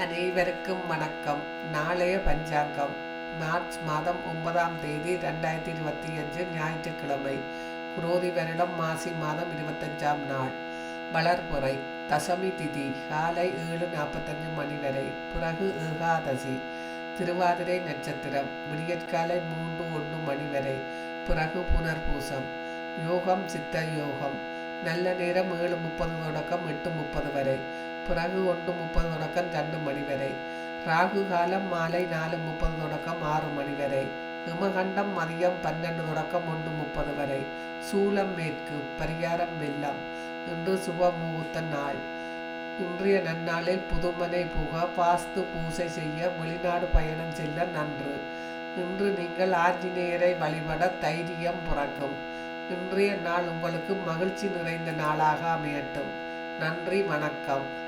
அனைவருக்கும் வணக்கம். நாளைய பஞ்சாங்கம். மார்ச் மாதம் ஒன்பதாம் தேதி ரெண்டாயிரத்தி இருபத்தி அஞ்சு ஞாயிற்றுக்கிழமை. குரோதி வருடம் மாசி மாதம் இருபத்தஞ்சாம் நாள். வளர்புறை தசமி திதி காலை ஏழு நாற்பத்தஞ்சு மணி வரை. பிறகு ஏகாதசி. திருவாதிரை நட்சத்திரம். விடியற்காலை மூன்று ஒன்று மணி வரை. பிறகு புனர்பூசம். யோகம் சித்த யோகம். நல்ல நேரம் ஏழு முப்பது தொடக்கம் எட்டு முப்பது வரை. பிறகு ஒன்று முப்பது தொடக்கம் ரெண்டு ராகு காலம் மாலை நாலு முப்பது தொடக்கம் ஆறு மணி வரை. இமகண்டம் மதியம் பன்னெண்டு தொடக்கம் ஒன்று முப்பது வரை. சூலம் மேற்கு பரிகாரம் வெள்ளம். இன்று சுப முகூர்த்த நாள். இன்றைய நன்னாளில் புதுமனை புக பாஸ்து பூசை செய்ய வெளிநாடு பயணம் செல்ல நன்று. இன்று நீங்கள் ஆஞ்சநேயரை வழிபட தைரியம் பிறக்கும். இன்றைய நாள் உங்களுக்கு மகிழ்ச்சி நிறைந்த நாளாக அமையட்டும். நன்றி வணக்கம்.